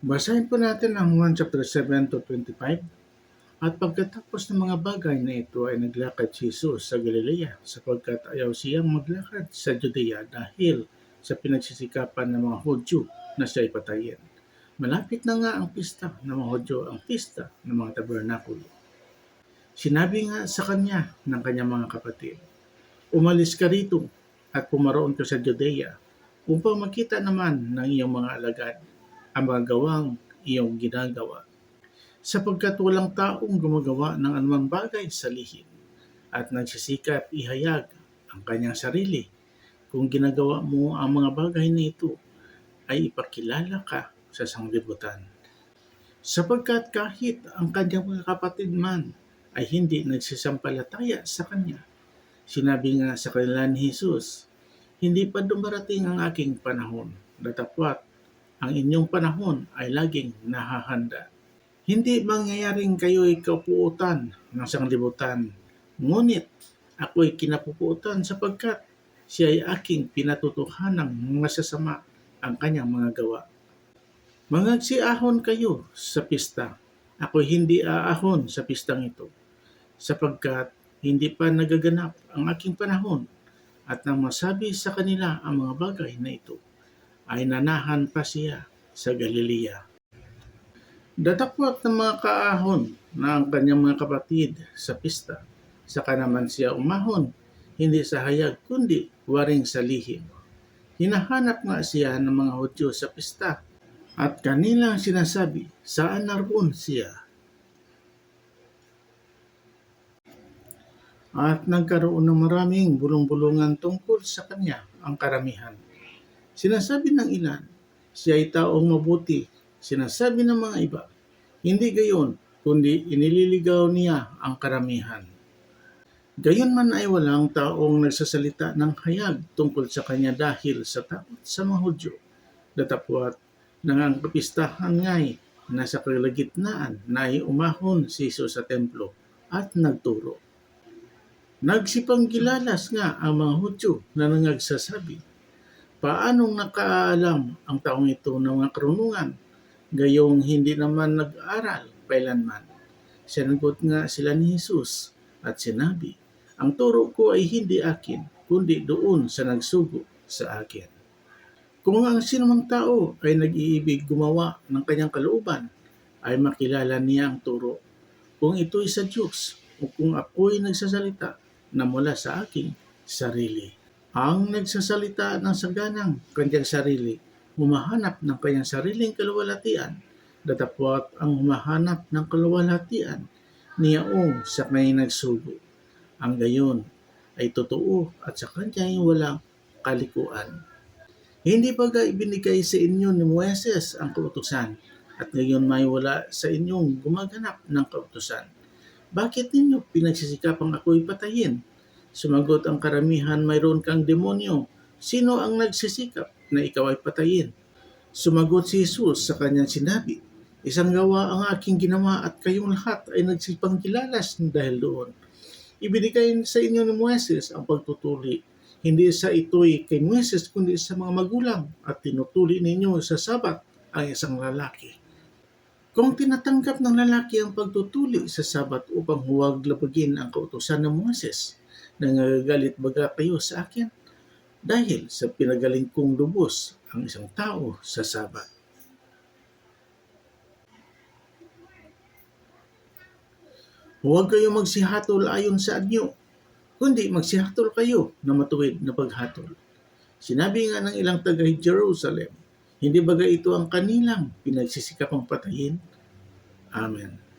Basahin po natin ang 1 chapter 7 to 25. At pagkatapos ng mga bagay na ito ay naglakad si Jesus sa Galilea sapagkat ayaw siyang maglakad sa Judea dahil sa pinagsisikapan ng mga Hudyo na siya ipatayin. Malapit na nga ang pista ng mga Hudyo, ang pista ng mga tabernakulo. Sinabi nga sa kanya ng kanyang mga kapatid, Umalis ka rito at pumaroon ka sa Judea upang makita naman ng iyong mga alagad ang mga gawang iyong ginagawa. Sapagkat walang taong gumagawa ng anumang bagay sa lihim at nagsisikap ihayag ang kanyang sarili. Kung ginagawa mo ang mga bagay na ito, ay ipakilala ka sa sanglibutan. Sapagkat kahit ang kanyang mga kapatid man ay hindi nagsisampalataya sa kanya, sinabi nga sa kanila ni Jesus, hindi pa dumarating ang aking panahon, datapwat ang inyong panahon ay laging nahahanda. Hindi mangyayaring kayo'y kapuutan ng sanglibutan, ngunit ako'y kinapupuutan sapagkat siya ay aking pinatutuhanang masasama ang kanyang mga gawa. Mangagsiahon kayo sa pista. Ako'y hindi aahon sa pistang ito, sapagkat hindi pa nagaganap ang aking panahon at nang masabi sa kanila ang mga bagay na ito, ay nanahan pa siya sa Galilea. Datakwat ng mga kaahon na ang kanyang mga kapatid sa pista, saka naman siya umahon, hindi sa hayag kundi waring sa lihim. Hinahanap nga siya ng mga Hudyo sa pista at kanilang sinasabi, saan naroon siya? At nagkaroon ng maraming bulong-bulungan tungkol sa kanya ang karamihan. Sinasabi ng ilan, siya ay taong mabuti. Sinasabi ng mga iba, hindi gayon, kundi inililigaw niya ang karamihan. Gayon man ay walang taong nagsasalita ng hayag tungkol sa kanya dahil sa takot sa mga Hudyo. Datapwat nang ang kapistahan nga'y nasa kalagitnaan na umahon si Jesus sa templo at nagturo. Nagsipanggilalas nga ang mga Hudyo na nangagsasabi, Paanong nakaalam ang taong ito ng mga karunungan, gayong hindi naman nag-aral kailanman? Sinagot nga sila ni Jesus at sinabi, Ang turo ko ay hindi akin, kundi doon sa nagsugo sa akin. Kung ang sinumang tao ay nag-iibig gumawa ng kanyang kalooban, ay makilala niya ang turo. Kung ito'y sa Diyos o kung ako'y nagsasalita na mula sa aking sarili. Ang nagsasalita ng saganang kanyang sarili, humahanap ng kanyang sariling kaluwalhatian, datapwat ang humahanap ng kaluwalhatian niyaong sa kanyang nagsugo. Ang gayon ay totoo at sa kanya ay walang kalikuan. Hindi ba ibinigay sa inyo ni Moises ang kautusan at ngayon may wala sa inyong gumaganap ng kautusan? Bakit ninyo pinagsisikapang ako'y patayin? Sumagot ang karamihan, mayroon kang demonyo. Sino ang nagsisikap na ikaw ay patayin? Sumagot si Jesus sa kanyang sinabi, Isang gawa ang aking ginawa at kayong lahat ay nagsipangkilalas dahil doon. Ibinigay sa inyo ni Moises ang pagtutuli. Hindi sa ito'y kay Moises kundi sa mga magulang at tinutuli ninyo sa sabat ang isang lalaki. Kung tinatanggap ng lalaki ang pagtutuli sa sabat upang huwag labagin ang kautusan ng Moises, nangagalit baga kayo sa akin? Dahil sa pinagaling kong lubos ang isang tao sa sabat. Huwag kayo magsihatol ayon sa anyo, kundi magsihatol kayo na matuwid na paghatol. Sinabi nga ng ilang taga Jerusalem, hindi baga ito ang kanilang pinagsisikapang patayin? Amen.